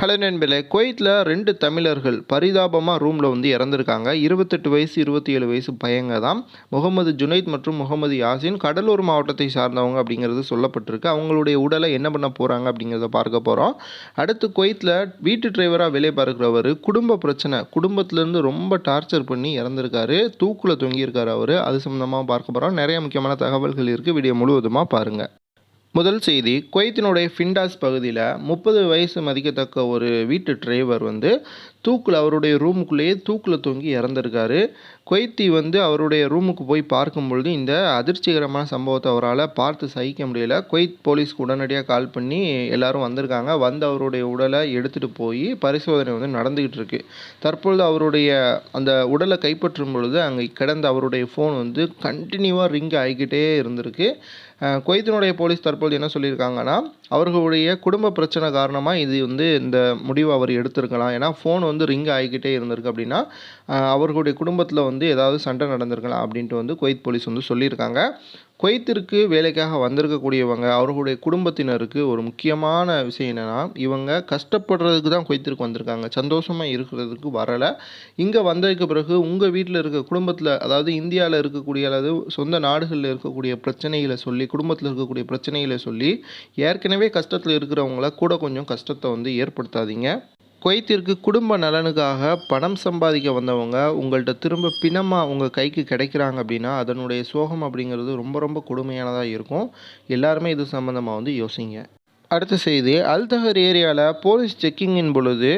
Hello நண்பர்களே குவைத்தில் ரெண்டு தமிழர்கள் பரிதாபமாக ரூமில் வந்து இறந்துருக்காங்க. இருபத்தெட்டு வயசு இருபத்தி ஏழு வயசு பையங்க தான். முகமது ஜுனைத் மற்றும் முகமது யாசின் கடலூர் மாவட்டத்தை சார்ந்தவங்க அப்படிங்கிறது சொல்லப்பட்டிருக்கு. அவங்களுடைய உடலை என்ன பண்ண போகிறாங்க அப்படிங்கிறத பார்க்க போகிறோம் அடுத்து குவைத்தில் வீட்டு டிரைவராக வேலை பார்க்குறவர் குடும்ப பிரச்சனை. குடும்பத்திலேருந்து ரொம்ப டார்ச்சர் பண்ணி இறந்துருக்காரு. தூக்கில் தொங்கியிருக்காரு அவர். அது சம்மந்தமாக பார்க்க போகிறோம் நிறைய முக்கியமான தகவல்கள் இருக்குது வீடியோ முழுவதுமாக பாருங்கள் முதல் செய்தி குவைத்தினுடைய ஃபிண்டாஸ் பகுதியில் முப்பது வயசு மதிக்கத்தக்க ஒரு வீட்டு டிரைவர் வந்து தூக்கில் அவருடைய ரூமுக்குள்ளேயே தூக்கில் தொங்கி இறந்துருக்காரு. கொய்த்தி வந்து அவருடைய ரூமுக்கு போய் பார்க்கும் பொழுது இந்த அதிர்ச்சிகரமான சம்பவத்தை அவரால் பார்த்து சகிக்க முடியல. கொய்த் போலீஸ்க்கு உடனடியாக கால் பண்ணி எல்லாரும் வந்திருக்காங்க. வந்து அவருடைய உடலை எடுத்துகிட்டு போய் பரிசோதனை வந்து நடந்துக்கிட்டு இருக்கு. தற்பொழுது அவருடைய அந்த உடலை கைப்பற்றும் பொழுது அங்கே கிடந்த அவருடைய ஃபோன் வந்து கண்டினியூவாக ரிங் ஆகிக்கிட்டே இருந்திருக்கு. கொய்த்தினுடைய போலீஸ் தற்போது என்ன சொல்லியிருக்காங்கன்னா அவர்களுடைய குடும்ப பிரச்சனை காரணமாக இது வந்து இந்த முடிவை அவர் எடுத்திருக்கலாம். ஏன்னா ஃபோன் வந்து ரிங் ஆகிக்கிட்டே இருந்திருக்கு அப்படின்னா அவர்களுடைய குடும்பத்தில் வந்து ஏதாவது சண்டை நடந்திருக்கலாம் அப்படின்ட்டு வந்து குவைத் போலீஸ் வந்து சொல்லியிருக்காங்க. குவைத்திற்கு வேலைக்காக வந்திருக்கக்கூடியவங்க அவர்களுடைய குடும்பத்தினருக்கு ஒரு முக்கியமான விஷயம் என்னென்னா இவங்க கஷ்டப்படுறதுக்கு தான் குவைத்திற்கு வந்திருக்காங்க. சந்தோஷமாக இருக்கிறதுக்கு வரலை. இங்கே வந்ததுக்கு பிறகு உங்கள் வீட்டில் இருக்க குடும்பத்தில் அதாவது இந்தியாவில் இருக்கக்கூடிய அல்லது சொந்த நாடுகளில் இருக்கக்கூடிய பிரச்சனைகளை சொல்லி குடும்பத்தில் இருக்கக்கூடிய பிரச்சனைகளை சொல்லி ஏற்கனவே கஷ்டத்தில் இருக்கிறவங்கள கூட கொஞ்சம் கஷ்டத்தை வந்து ஏற்படுத்தாதீங்க. குவைத்திற்கு குடும்ப நலனுக்காக பணம் சம்பாதிக்க வந்தவங்க உங்கள்கிட்ட திரும்ப பிணமாக உங்கள் கைக்கு கிடைக்கிறாங்க அப்படின்னா அதனுடைய சோகம் அப்படிங்கிறது ரொம்ப ரொம்ப கொடுமையானதாக இருக்கும். எல்லாருமே இது சம்மந்தமாக வந்து யோசிங்க. அடுத்த செய்தி அல்தஹர் ஏரியாவில் போலீஸ் செக்கிங்கின் பொழுது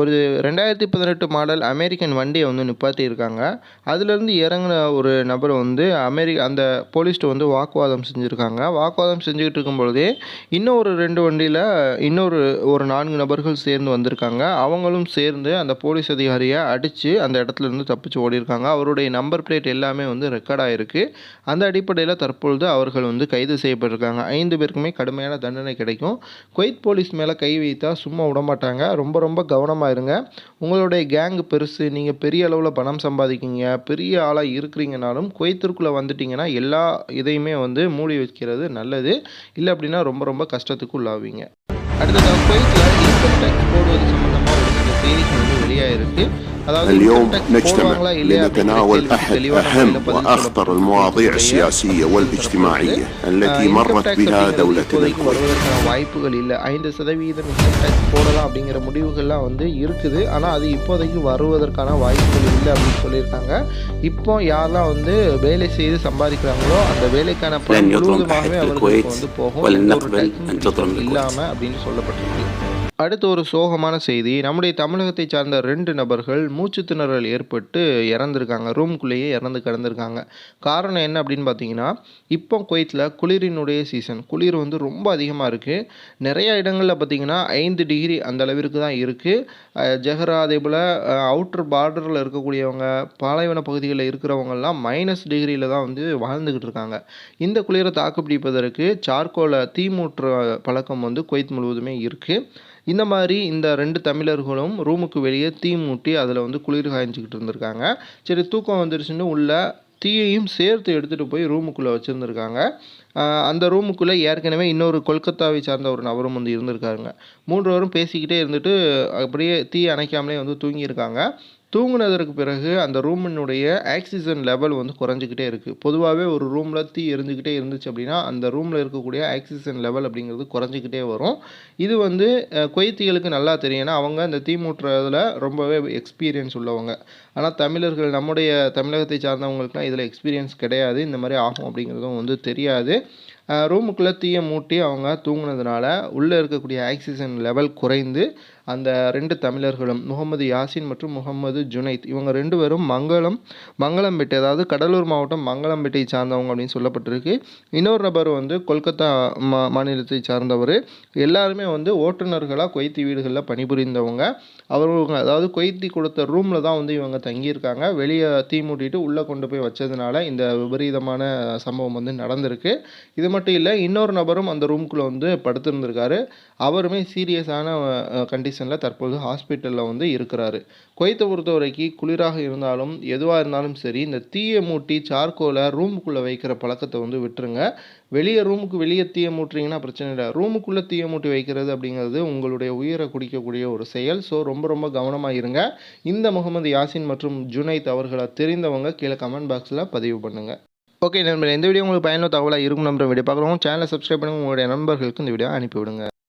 ஒரு ரெண்டாயிரத்தி பதினெட்டு மாடல் அமெரிக்கன் வண்டியை வந்து நிப்பாட்டியிருக்காங்க. அதுலேருந்து இறங்கின ஒரு நபர் வந்து அமெரி அந்த போலீஸ்கிட்ட வந்து வாக்குவாதம் செஞ்சுருக்காங்க. வாக்குவாதம் செஞ்சுக்கிட்டு இருக்கும் பொழுதே இன்னும் ஒரு ரெண்டு வண்டியில் இன்னொரு ஒரு நான்கு நபர்கள் சேர்ந்து வந்திருக்காங்க. அவங்களும் சேர்ந்து அந்த போலீஸ் அதிகாரியை அடித்து அந்த இடத்துல இருந்து தப்பிச்சு ஓடிருக்காங்க அவருடைய நம்பர் பிளேட் எல்லாமே வந்து ரெக்கார்ட் ஆகிருக்கு அந்த அடிப்படையில் தற்பொழுது அவர்கள் வந்து கைது செய்யப்பட்டிருக்காங்க. ஐந்து பேருக்குமே கடுமையான தண்டனை கிடைக்கும். குவைத் போலீஸ் மேலே கை வைத்தா சும்மா விட மாட்டாங்க. ரொம்ப ரொம்ப கவனமாக இருங்க. உங்களுடைய கேங் பெருசு நீங்கள் பெரிய அளவில் பணம் சம்பாதிக்கீங்க பெரிய ஆளாக இருக்கிறீங்கனாலும் குவைத்திற்குள்ளே வந்துட்டிங்கன்னா எல்லா இதையுமே வந்து மூடி வைக்கிறது நல்லது. இல்லை அப்படின்னா ரொம்ப ரொம்ப கஷ்டத்துக்கு உள்ளாவீங்க. அடுத்ததாக குவைத்தில் இன்கம் டேக்ஸ் போடுவது சம்மந்தமாக ஒரு சில செய்திகள் வந்து வெளியாயிருக்கு அதாவது اليوم income tax نجتمع போடுவாங்களா இல்லையா அப்படிங்கிற لنتناول கேள்விக்கு أحد தெளிவான أهم முறையில் பதில் وأخطر المواضيع சொல்லப்பட்டிருக்கு. السياسية والاجتماعية التي இன்கம் مرت டேக்ஸ் بها அப்படிங்கிறது دولتنا இப்போதைக்கு الكويت வருவதற்கான வாய்ப்புகள் இல்லை ஐந்து சதவீதம் இன்கம் டேக்ஸ் போடலாம் அப்படிங்கிற முடிவுகள்லாம் வந்து இருக்குது ஆனால் அது இப்போதைக்கு வருவதற்கான வாய்ப்புகள் இல்லை அப்படின்னு சொல்லியிருக்காங்க இப்போ யாரெல்லாம் வந்து வேலை செய்து சம்பாதிக்கிறாங்களோ அந்த வேலைக்கான பலன் لن يظلم முழுவதுமாகவே أحد في அவர்களுக்கு الكويت வந்து போகும் ولن எந்த ஒரு نقبل taxing أن تظلم الكويت. இல்லாமல் அப்படின்னு சொல்லப்பட்டிருக்கு அடுத்து ஒரு சோகமான செய்தி. நம்முடைய தமிழகத்தை சார்ந்த ரெண்டு நபர்கள் மூச்சு திணறல் ஏற்பட்டு இறந்துருக்காங்க. ரூம்குள்ளேயே இறந்து கிடந்திருக்காங்க. காரணம் என்ன அப்படின்னு பார்த்தீங்கன்னா இப்போ குவைத்தில் குளிரினுடைய சீசன் குளிர் வந்து ரொம்ப அதிகமாக இருக்குது நிறைய இடங்களில் பார்த்தீங்கன்னா ஐந்து டிகிரி அந்த அளவிற்கு தான் இருக்குது ஜெஹரா அதே போல் அவுட்டர் பார்டரில் இருக்கக்கூடியவங்க பாலைவன பகுதிகளில் இருக்கிறவங்கெல்லாம் மைனஸ் டிகிரியில் தான் வந்து வாழ்ந்துக்கிட்டு இருக்காங்க. இந்த குளிரை தாக்குப்பிடிப்பதற்கு சார்கோலை தீ மூட்டுற பழக்கம் வந்து குவைத் முழுவதுமே இருக்குது இந்த மாதிரி இந்த ரெண்டு தமிழர்களும் ரூமுக்கு வெளியே தீ மூட்டி அதில் வந்து குளிர் காய்ஞ்சிக்கிட்டு இருந்திருக்காங்க. சரி தூக்கம் வந்துருச்சுன்னு உள்ள தீயையும் சேர்த்து எடுத்துகிட்டு போய் ரூமுக்குள்ளே வச்சுருந்துருக்காங்க. அந்த ரூமுக்குள்ளே ஏற்கனவே இன்னொரு கொல்கத்தாவை சார்ந்த ஒரு நபரும் வந்து இருந்திருக்காருங்க. மூன்றுவரும் பேசிக்கிட்டே இருந்துட்டு அப்படியே தீ அணைக்காமலே வந்து தூங்கியிருக்காங்க. தூங்குனதற்கு பிறகு அந்த ரூமினுடைய ஆக்சிஜன் லெவல் வந்து குறைஞ்சிக்கிட்டே இருக்குது பொதுவாகவே ஒரு ரூமில் தீ எரிஞ்சுக்கிட்டே இருந்துச்சு அப்படின்னா அந்த ரூமில் இருக்கக்கூடிய ஆக்சிஜன் லெவல் அப்படிங்கிறது குறைஞ்சிக்கிட்டே வரும். இது வந்து கொய்த்திகளுக்கு நல்லா தெரியும். ஏன்னா அவங்க அந்த தீ மூட்டுறதுல ரொம்பவே எக்ஸ்பீரியன்ஸ் உள்ளவங்க. ஆனால் தமிழர்கள் நம்முடைய தமிழகத்தை சார்ந்தவங்களுக்குலாம் இதில் எக்ஸ்பீரியன்ஸ் கிடையாது. இந்த மாதிரி ஆகும் அப்படிங்கிறதும் வந்து தெரியாது. ரூமுக்குள்ளே தீயை மூட்டி அவங்க தூங்கினதுனால உள்ளே இருக்கக்கூடிய ஆக்சிஜன் லெவல் குறைந்து அந்த ரெண்டு தமிழர்களும் முகமது யாசின் மற்றும் முகமது ஜுனைத் இவங்க ரெண்டு பேரும் மங்களம் மங்களம்பேட்டை அதாவது கடலூர் மாவட்டம் மங்களம்பேட்டை சார்ந்தவங்க அப்படின்னு சொல்லப்பட்டிருக்கு. இன்னொரு நபர் வந்து கொல்கத்தா மா மாநிலத்தை சார்ந்தவர். எல்லாருமே வந்து ஓட்டுநர்களாக கொய்த்தி வீடுகளில் பணிபுரிந்தவங்க. அவர்கள் அதாவது கொய்த்தி கொடுத்த ரூமில் தான் வந்து இவங்க தங்கியிருக்காங்க. வெளியே தீ மூட்டிட்டு உள்ளே கொண்டு போய் வச்சதுனால இந்த விபரீதமான சம்பவம் வந்து நடந்திருக்கு. இது மட்டும் மட்டும் இல்லை இன்னொரு நபரும் அந்த ரூம்குள்ளே வந்து படுத்திருந்திருக்காரு. அவருமே சீரியஸான கண்டிஷனில் தற்போது ஹாஸ்பிட்டலில் வந்து இருக்கிறாரு. குவைத்தை பொறுத்த வரைக்கும் குளிராக இருந்தாலும் எதுவாக இருந்தாலும் சரி இந்த தீயை மூட்டி சார்கோலை ரூமுக்குள்ளே வைக்கிற பழக்கத்தை வந்து விட்டுருங்க. வெளியே ரூமுக்கு வெளியே தீயை மூட்டுறீங்கன்னா பிரச்சனை இல்லை. ரூமுக்குள்ளே தீயை மூட்டி வைக்கிறது அப்படிங்கிறது உங்களுடைய உயிரை குடிக்கக்கூடிய ஒரு செயல். ஸோ ரொம்ப ரொம்ப கவனமாக இருங்க. இந்த முகமது யாசின் மற்றும் ஜுனைத் அவர்களை தெரிந்தவங்க கீழே கமெண்ட் பாக்ஸில் பதிவு பண்ணுங்கள் ஓகே நண்பர் இந்த வீடியோ உங்களுக்கு பயனுள்ள தகவலாக இருக்கும் நம்புற வீடியோ பார்க்குறோம் சேனலை சப்ஸ்கிரைப் பண்ணுங்கள் உங்களுடைய நண்பர்களுக்கு இந்த வீடியோ அனுப்பிவிடுங்க.